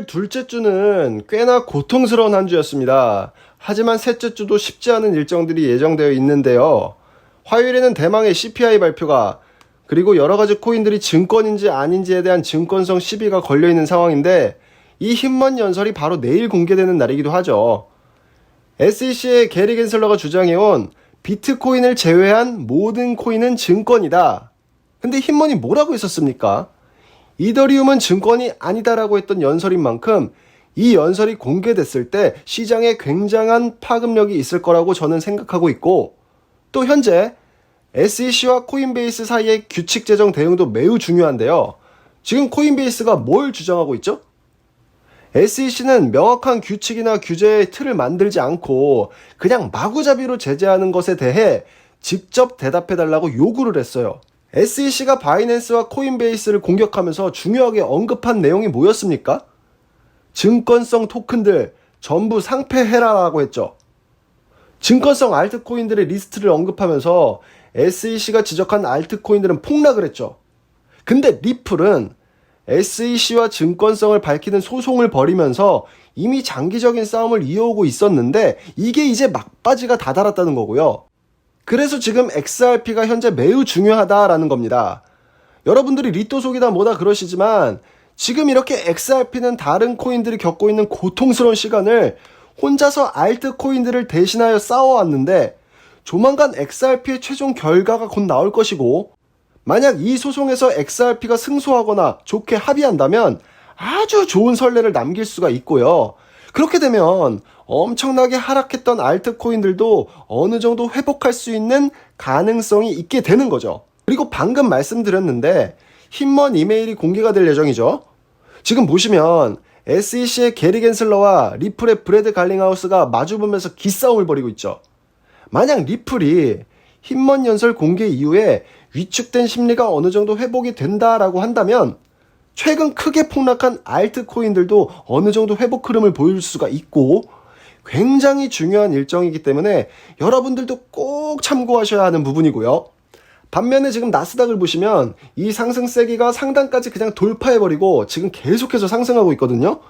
12월 둘째 주는 꽤나 고통스러운 한 주였습니다. 하지만 셋째 주도 쉽지 않은 일정들이 예정되어 있는데요. 화요일에는 대망의 CPI 발표가 그리고 여러 가지 코인들이 증권인지 아닌지에 대한 증권성 시비가 걸려 있는 상황인데 이 힘먼 연설이 바로 내일 공개되는 날이기도 하죠. SEC의 게리 겐슬러가 주장해온 비트코인을 제외한 모든 코인은 증권이다. 근데 힘먼이 뭐라고 했었습니까? 이더리움은 증권이 아니다라고 했던 연설인 만큼 이 연설이 공개됐을 때 시장에 굉장한 파급력이 있을 거라고 저는 생각하고 있고 또 현재 SEC와 코인베이스 사이의 규칙 제정 대응도 매우 중요한데요. 지금 코인베이스가 뭘 주장하고 있죠? SEC는 명확한 규칙이나 규제의 틀을 만들지 않고 그냥 마구잡이로 제재하는 것에 대해 직접 대답해달라고 요구를 했어요. SEC가 바이낸스와 코인베이스를 공격하면서 중요하게 언급한 내용이 뭐였습니까? 증권성 토큰들 전부 상폐해라라고 했죠. 증권성 알트코인들의 리스트를 언급하면서 SEC가 지적한 알트코인들은 폭락을 했죠. 근데 리플은 SEC와 증권성을 밝히는 소송을 벌이면서 이미 장기적인 싸움을 이어오고 있었는데 이게 이제 막바지가 다다랐다는 거고요. 그래서 지금 XRP가 현재 매우 중요하다라는 겁니다. 여러분들이 리또 속이다 뭐다 그러시지만 지금 이렇게 XRP는 다른 코인들이 겪고 있는 고통스러운 시간을 혼자서 알트 코인들을 대신하여 싸워왔는데 조만간 XRP의 최종 결과가 곧 나올 것이고 만약 이 소송에서 XRP가 승소하거나 좋게 합의한다면 아주 좋은 선례를 남길 수가 있고요. 그렇게 되면 엄청나게 하락했던 알트코인들도 어느 정도 회복할 수 있는 가능성이 있게 되는 거죠. 그리고 방금 말씀드렸는데 힘먼 이메일이 공개가 될 예정이죠. 지금 보시면 SEC의 게리 겐슬러와 리플의 브래드 갈링하우스가 마주보면서 기싸움을 벌이고 있죠. 만약 리플이 힘먼 연설 공개 이후에 위축된 심리가 어느 정도 회복이 된다라고 한다면 최근 크게 폭락한 알트코인들도 어느 정도 회복 흐름을 보일 수가 있고 굉장히 중요한 일정이기 때문에 여러분들도 꼭 참고하셔야 하는 부분이고요. 반면에 지금 나스닥을 보시면 이 상승 세기가 상단까지 그냥 돌파해버리고 지금 계속해서 상승하고 있거든요.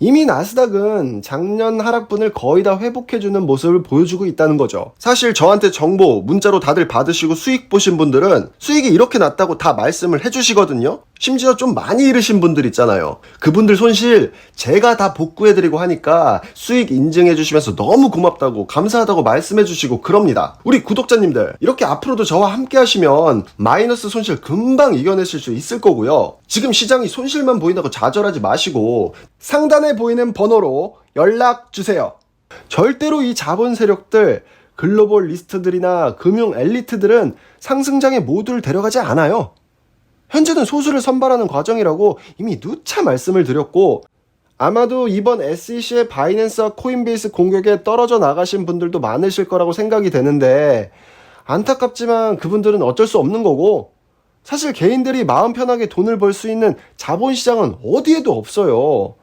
이미 나스닥은 작년 하락분을 거의 다 회복해주는 모습을 보여주고 있다는 거죠. 사실 저한테 정보 문자로 다들 받으시고 수익 보신 분들은 수익이 이렇게 났다고 다 말씀을 해주시거든요. 심지어 좀 많이 잃으신 분들 있잖아요. 그분들 손실 제가 다 복구해드리고 하니까 수익 인증해주시면서 너무 고맙다고 감사하다고 말씀해주시고 그럽니다. 우리 구독자님들 이렇게 앞으로도 저와 함께 하시면 마이너스 손실 금방 이겨내실 수 있을 거고요. 지금 시장이 손실만 보인다고 좌절하지 마시고 상단에 보이는 번호로 연락 주세요. 절대로 이 자본 세력들 글로벌 리스트들이나 금융 엘리트들은 상승장에 모두를 데려가지 않아요. 현재는 소수를 선발하는 과정이라고 이미 누차 말씀을 드렸고 아마도 이번 SEC의 바이낸스와 코인베이스 공격에 떨어져 나가신 분들도 많으실 거라고 생각이 되는데 안타깝지만 그분들은 어쩔 수 없는 거고 사실 개인들이 마음 편하게 돈을 벌 수 있는 자본시장은 어디에도 없어요.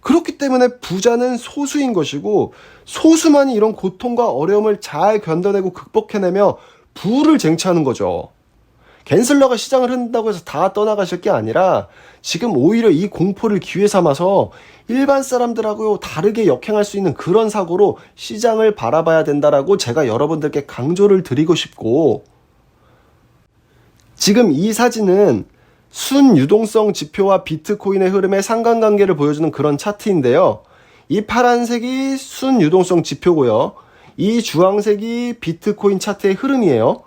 그렇기 때문에 부자는 소수인 것이고 소수만이 이런 고통과 어려움을 잘 견뎌내고 극복해내며 부를 쟁취하는 거죠. 겐슬러가 시장을 흔든다고 해서 다 떠나가실 게 아니라 지금 오히려 이 공포를 기회 삼아서 일반 사람들하고 다르게 역행할 수 있는 그런 사고로 시장을 바라봐야 된다라고 제가 여러분들께 강조를 드리고 싶고 지금 이 사진은 순유동성 지표와 비트코인의 흐름의 상관관계를 보여주는 그런 차트인데요. 이 파란색이 순유동성 지표고요. 이 주황색이 비트코인 차트의 흐름이에요.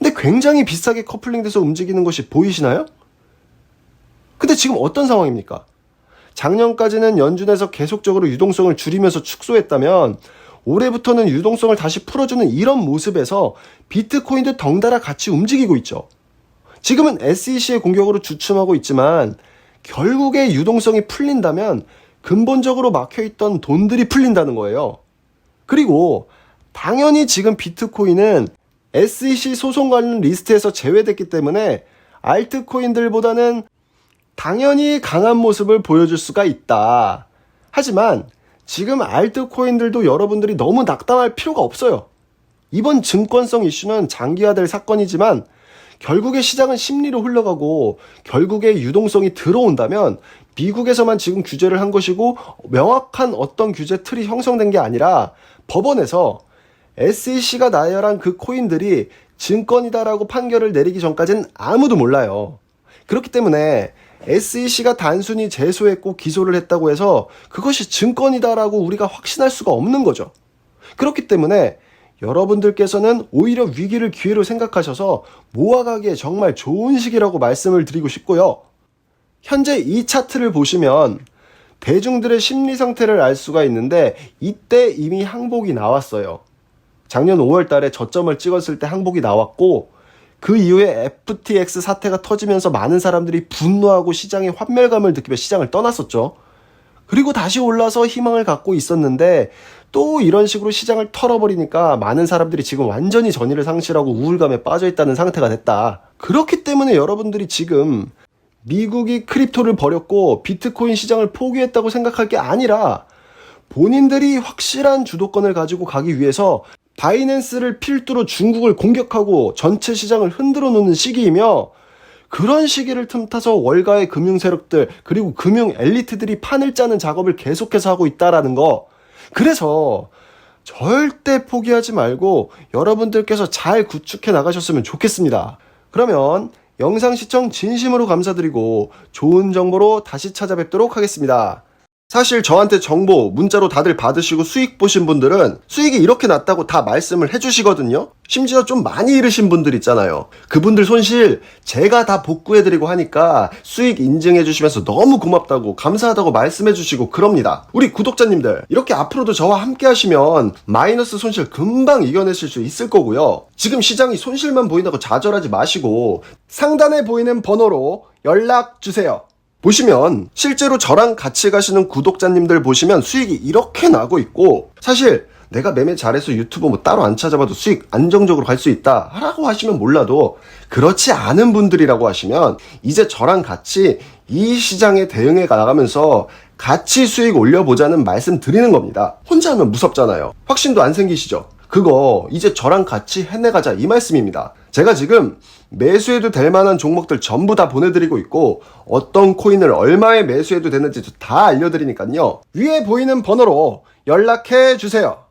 근데 굉장히 비싸게 커플링돼서 움직이는 것이 보이시나요? 근데 지금 어떤 상황입니까? 작년까지는 연준에서 계속적으로 유동성을 줄이면서 축소했다면 올해부터는 유동성을 다시 풀어주는 이런 모습에서 비트코인도 덩달아 같이 움직이고 있죠. 지금은 SEC의 공격으로 주춤하고 있지만 결국에 유동성이 풀린다면 근본적으로 막혀있던 돈들이 풀린다는 거예요. 그리고 당연히 지금 비트코인은 SEC 소송 관련 리스트에서 제외됐기 때문에 알트코인들보다는 당연히 강한 모습을 보여줄 수가 있다. 하지만 지금 알트코인들도 여러분들이 너무 낙담할 필요가 없어요. 이번 증권성 이슈는 장기화될 사건이지만 결국에 시장은 심리로 흘러가고 결국에 유동성이 들어온다면 미국에서만 지금 규제를 한 것이고 명확한 어떤 규제 틀이 형성된 게 아니라 법원에서 SEC가 나열한 그 코인들이 증권이다라고 판결을 내리기 전까지는 아무도 몰라요. 그렇기 때문에 SEC가 단순히 제소했고 기소를 했다고 해서 그것이 증권이다라고 우리가 확신할 수가 없는 거죠. 그렇기 때문에 여러분들께서는 오히려 위기를 기회로 생각하셔서 모아가기에 정말 좋은 시기라고 말씀을 드리고 싶고요. 현재 이 차트를 보시면 대중들의 심리 상태를 알 수가 있는데 이때 이미 항복이 나왔어요. 작년 5월 달에 저점을 찍었을 때 항복이 나왔고 그 이후에 FTX 사태가 터지면서 많은 사람들이 분노하고 시장에 환멸감을 느끼며 시장을 떠났었죠. 그리고 다시 올라서 희망을 갖고 있었는데 또 이런 식으로 시장을 털어버리니까 많은 사람들이 지금 완전히 전의를 상실하고 우울감에 빠져 있다는 상태가 됐다. 그렇기 때문에 여러분들이 지금 미국이 크립토를 버렸고 비트코인 시장을 포기했다고 생각할 게 아니라 본인들이 확실한 주도권을 가지고 가기 위해서 바이낸스를 필두로 중국을 공격하고 전체 시장을 흔들어 놓는 시기이며 그런 시기를 틈타서 월가의 금융 세력들 그리고 금융 엘리트들이 판을 짜는 작업을 계속해서 하고 있다라는 거. 그래서 절대 포기하지 말고 여러분들께서 잘 구축해 나가셨으면 좋겠습니다. 그러면 영상 시청 진심으로 감사드리고 좋은 정보로 다시 찾아뵙도록 하겠습니다. 사실 저한테 정보 문자로 다들 받으시고 수익 보신 분들은 수익이 이렇게 났다고 다 말씀을 해주시거든요. 심지어 좀 많이 잃으신 분들 있잖아요. 그분들 손실 제가 다 복구해드리고 하니까 수익 인증해주시면서 너무 고맙다고 감사하다고 말씀해주시고 그럽니다. 우리 구독자님들 이렇게 앞으로도 저와 함께 하시면 마이너스 손실 금방 이겨내실 수 있을 거고요. 지금 시장이 손실만 보인다고 좌절하지 마시고 상단에 보이는 번호로 연락 주세요. 보시면 실제로 저랑 같이 가시는 구독자님들 보시면 수익이 이렇게 나고 있고 사실 내가 매매 잘해서 유튜브 뭐 따로 안 찾아봐도 수익 안정적으로 갈 수 있다 라고 하시면 몰라도 그렇지 않은 분들이라고 하시면 이제 저랑 같이 이 시장에 대응해 나가면서 같이 수익 올려보자는 말씀 드리는 겁니다. 혼자 하면 무섭잖아요. 확신도 안 생기시죠? 그거 이제 저랑 같이 해내가자 이 말씀입니다. 제가 지금 매수해도 될 만한 종목들 전부 다 보내드리고 있고 어떤 코인을 얼마에 매수해도 되는지 다 알려드리니까요. 위에 보이는 번호로 연락해 주세요.